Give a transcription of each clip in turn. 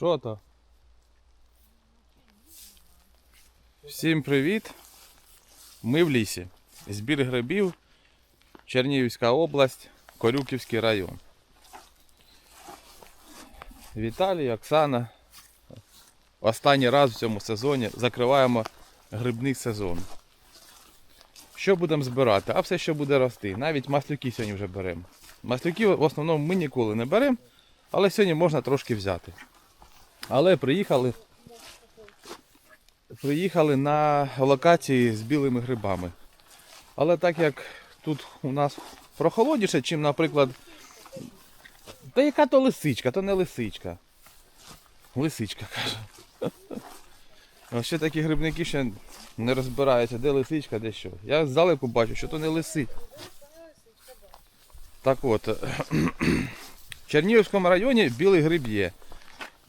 Що то? Всім привіт! Ми в лісі. Збір грибів, Чернігівська область, Корюківський район. Віталій, Оксана. Останній раз в цьому сезоні закриваємо грибний сезон. Що будемо збирати? А все, що буде рости. Навіть маслюки сьогодні вже беремо. Маслюки в основному ми ніколи не беремо, але сьогодні можна трошки взяти. Але приїхали. Приїхали на локації з білими грибами. Але так як тут у нас прохолодніше, чим, наприклад. Та яка то лисичка, то не лисичка. Лисичка каже. Ще такі грибники ще не розбираються, де лисичка, де що. Я здалеку бачу, що то не лисичка. Так от, в Чернігівському районі білий гриб є.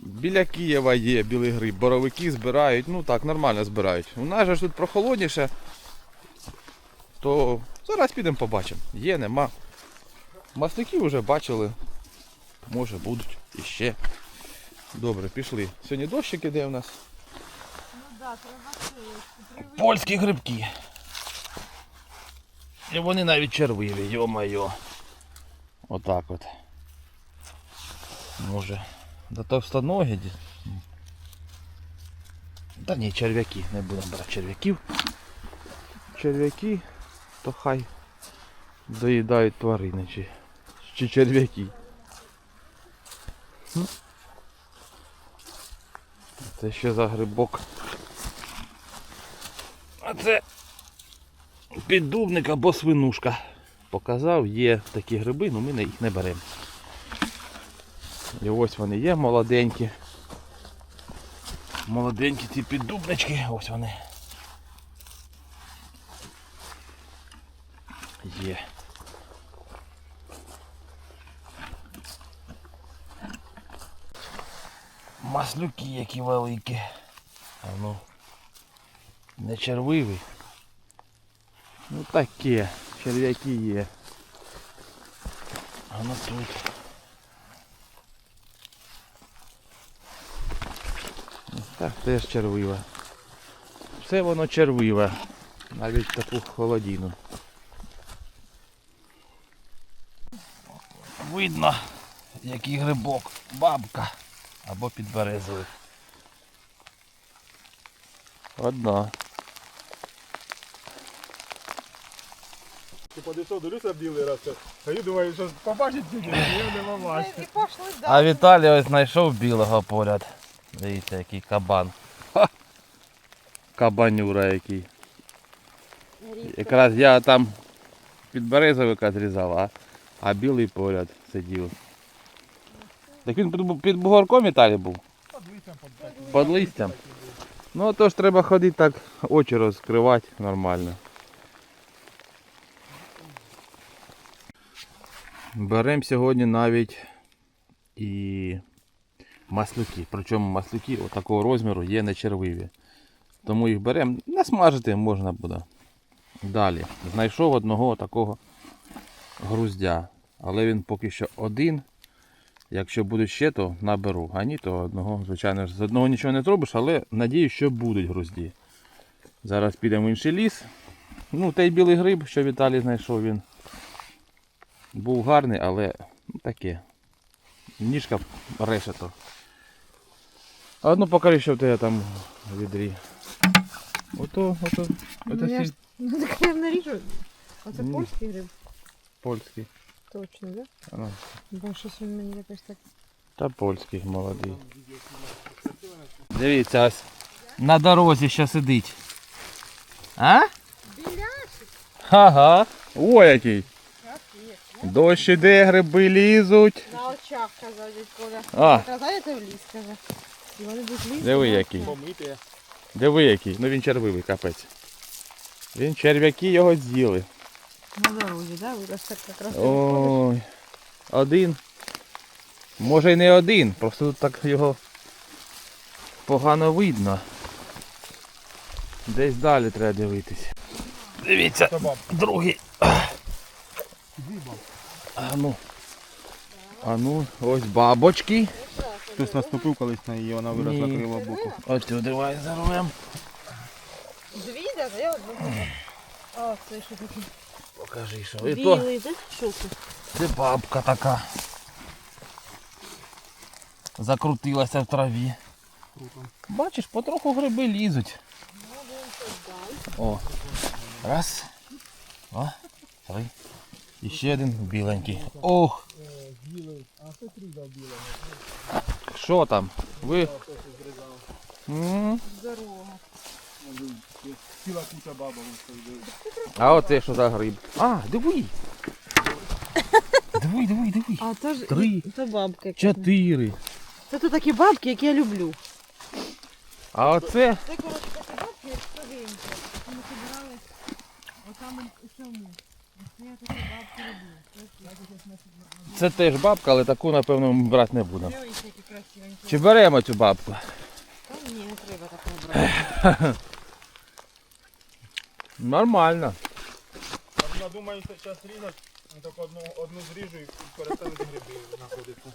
Біля Києва є білий гриб, боровики збирають, ну так, нормально збирають. У нас же ж тут прохолодніше, то зараз підемо побачимо. Є, нема. Масляків вже бачили. Може будуть іще. Добре, пішли. Сьогодні дощик іде у нас. Ну так, треба Польські грибки. І вони навіть червиві, йо-майо. Отак от. Може. До товстоногі. Та ні, черв'яки. Не будемо брати черв'яків. Черв'яки, то хай доїдають тварини чи, чи черв'яки. Це що за грибок? А це піддубник або свинушка. Показав, є такі гриби, але ми їх не беремо. І ось вони є молоденькі. Молоденькі ці піддубнички, ось вони. Є. Маслюки які великі. А ну. Не червивий. Ну таке, черв'яки є. А ну тут. Так, теж червиве. Все воно червиве. Навіть таку холодину. Видно, який грибок. Бабка. Або підберезовик. Одна. Ти подійшов, дивлюся білий раз. А я думаю, що побачить тільки, я не побачить. А. Віталій ось знайшов білого поряд. Дивіться, який кабан. Ха! Кабанюра який. Якраз я там під березовика зрізав, а, а білий поряд сидів. Так він під, під бугорком Віталій був? Під листям. Ну то ж треба ходити так, очі розкривати нормально. Беремо сьогодні навіть і маслюки. Причому маслюки такого розміру є не червиві. Тому їх беремо, насмажити можна буде. Далі. Знайшов одного такого груздя. Але він поки що один. Якщо буде ще, то наберу. А ні, то одного, звичайно з одного нічого не зробиш, але надію, що будуть грузді. Зараз підемо в інший ліс. Ну, той білий гриб, що Віталій знайшов, він був гарний, але таке. Ніжка решето. А одну покажи, що в тебе там в відрі. Ото, ото, Ну, ото я сіль Ну так я наріжу. Оце Ні. польський гриб. польський. Точно, да? А, ну, Бо щось він мені якось так. Та польський молодий. Дивіться, ось на дорозі ще сидить. А? Біляшик? Ага. О, який. Дощ іде, гриби лізуть. На очах казав дядь Коля. А. Казаєте в ліс, каже. І вони будуть лізти. Диви, да? який. Помити. Диви який. Ну він червивий, капець. Він черв'яки його з'їли. На дорозі, да? Ви ось так якраз. Ой. Один. Може й не один, просто тут так його погано видно. Десь далі треба дивитись. Дивіться, другий. А ну. А ну, ось бабочки. Хтось наступив колись на її, вона виросла Ні. криво боку. Ось тут давай зарвем. Дві даже, я одну. взяла. А, це що таке? Покажи, що. І то Білий, так? Що це? це бабка така. Закрутилася в траві. Бачиш, потроху гриби лізуть. О. Раз. Два. Три. І ще один біленький. Ох. Що там? Ви. Здорово. Ціла куча баба. А оце що за гриб? А, диви. Диви, диви, диви. А то ж Три. це бабки. Чотири. Це то такі бабки, які я люблю. А оце Це коротше такі бабки, як стовинки. Ми збирали отам у цьому. Це теж бабка, але таку, напевно, ми брати не будемо. Чи беремо цю бабку? Та ні, не треба такого брати. Нормально. Я думаю, що зараз різати, я так одну, одну зріжу і перестануть гриби знаходитися.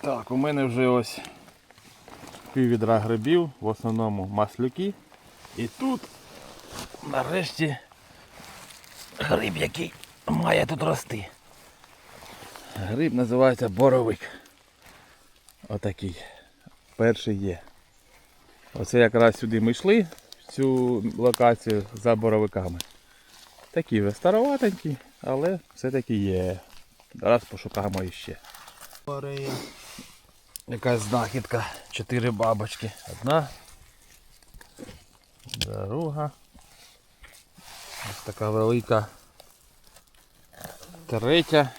Так, у мене вже ось пів відра грибів, в основному маслюки. І тут нарешті гриб, який має тут рости. Гриб називається боровик. Отакий. Перший є. Оце якраз сюди ми йшли, в цю локацію за боровиками. Такі вже староватенькі, але все-таки є. Зараз пошукаємо іще. Якась знахідка. Чотири бабочки. Одна. Друга. Така велика. Третя.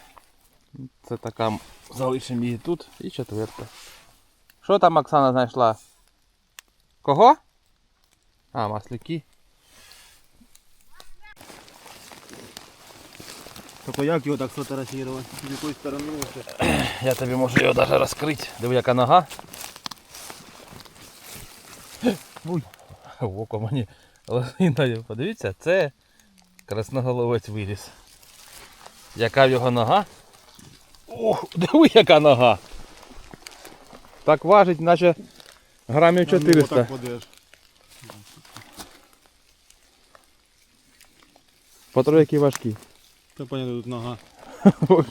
Це така. Залишимо її тут. І четверта. Що там Оксана знайшла? Кого? А, масляки. Тільки як його так сфотографувати? З якої сторони? Я тобі можу його навіть розкрити. Диви, яка нога. Уй, око мені лавиною. Подивіться, це красноголовець виріс. Яка в його нога? Ох, диви, яка нога. Так важить, наче грамів 400. Так подеш. Патро які важкі. Та понятно, тут нога.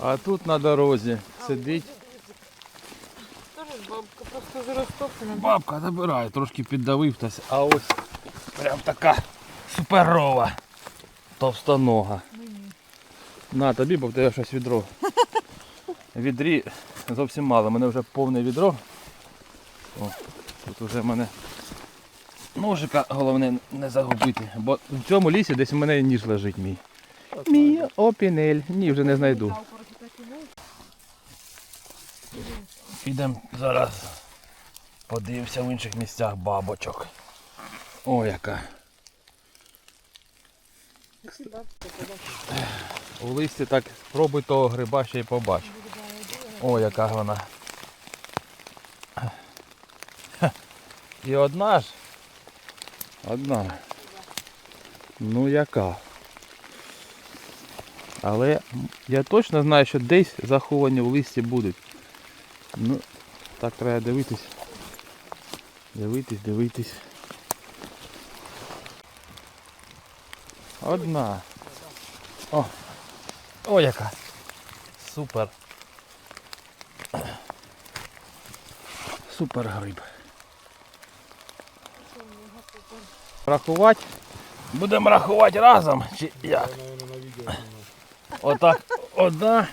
А тут на дорозі сидить. Бабка просто вже. Бабка забирає, трошки піддавив тась, а ось прям така суперова товстонога. На тобі, бо в тебе щось відро. Відрі зовсім мало, у мене вже повне відро. О, тут вже в мене ножика головне не загубити, бо в цьому лісі десь у мене ніж лежить мій. Мій опінель. Ні, вже не знайду. Підемо зараз подивимося в інших місцях бабочок. О, яка. У листі так спробуй того гриба ще й побач. О, яка вона. І одна ж. Одна. Ну яка. Але я точно знаю, що десь заховані в листі будуть. Ну, так треба дивитись. Дивитись, дивитись. Одна. О! О, яка! Супер. Супер гриб. Рахувати? Будемо рахувати разом. Чи як? Отак. Одна.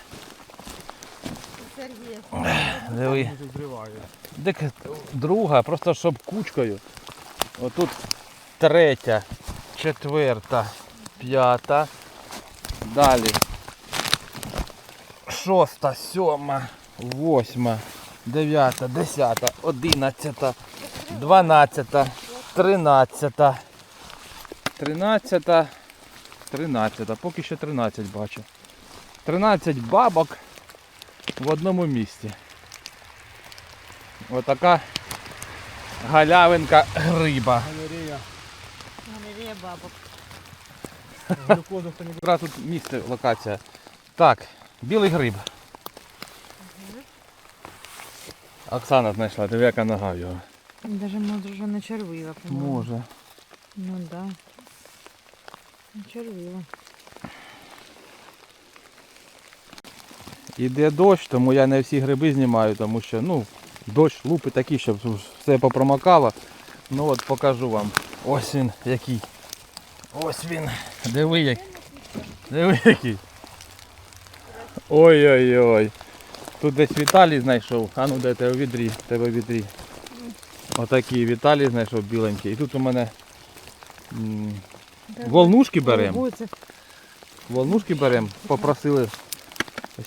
Диви. Дик друга, просто щоб кучкою. Отут третя, четверта, п'ята. Далі. Шоста, сьома, восьма, дев'ята, десята, одинадцята, дванадцята, тринадцята. Тринадцята. Тринадцята. Поки що тринадцять бачу. Тринадцять бабок в одному місці. Отака галявинка гриба. Галерея. Галерея бабок. Якраз тут місце, локація. Так, білий гриб. Оксана знайшла, диви, яка нога в його. Даже може не червива, по-моєму. Може. Ну да. Не червива. Іде дощ, тому я не всі гриби знімаю, тому що ну, дощ лупи такі, щоб все попромокало. Ну от покажу вам. Ось він який. Ось він. Диви який. Диви який. Ой-ой-ой. Тут десь Віталій знайшов. А ну де тебе відрі, тебе відрі. Отакий Віталій знайшов біленький. І тут у мене м, волнушки беремо. Волнушки беремо, попросили,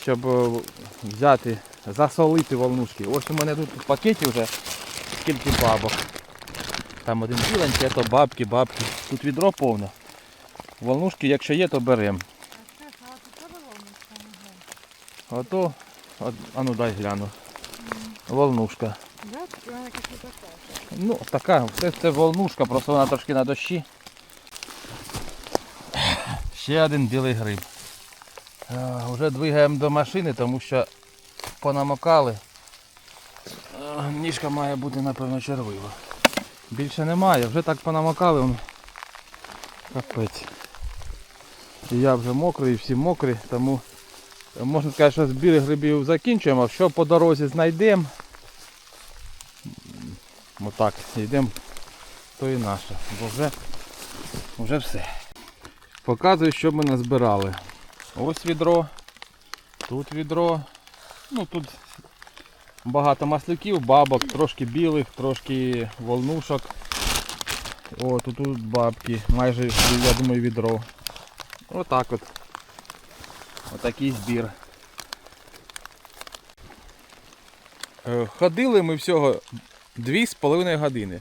щоб е, взяти, засолити волнушки. Ось у мене тут в пакеті вже скільки бабок. Там один біленький, а то бабки, бабки. Тут відро повне. Волнушки, якщо є, то беремо. Ото, от, а ну дай гляну. Волнушка. Ну, така, це, це волнушка, просто вона трошки на дощі. Ще один білий гриб. А, Вже двигаємо до машини, тому що понамокали. Ніжка має бути, напевно, червива. Більше немає, вже так понамокали. он. Капець. Я вже мокрий, всі мокрі, тому можна сказати, що збір грибів закінчуємо. а Що по дорозі знайдемо. Отак, йдемо, то і наше. Бо вже, вже все. Показую, що ми назбирали. Ось відро, тут відро. Ну тут багато масляків, бабок, трошки білих, трошки волнушок. О, тут, тут бабки, майже, я думаю, відро. Отак от. Отакий збір. Е, Ходили ми всього Дві з половиною години.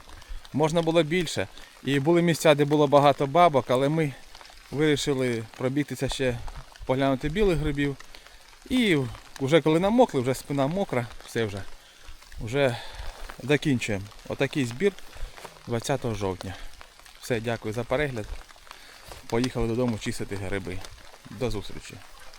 Можна було більше. І були місця, де було багато бабок, але ми вирішили пробігтися ще поглянути білих грибів. І вже коли намокли, вже спина мокра, все вже. Вже закінчуємо. Отакий збір 20 жовтня. Все, дякую за перегляд. Поїхали додому чистити гриби. До зустрічі.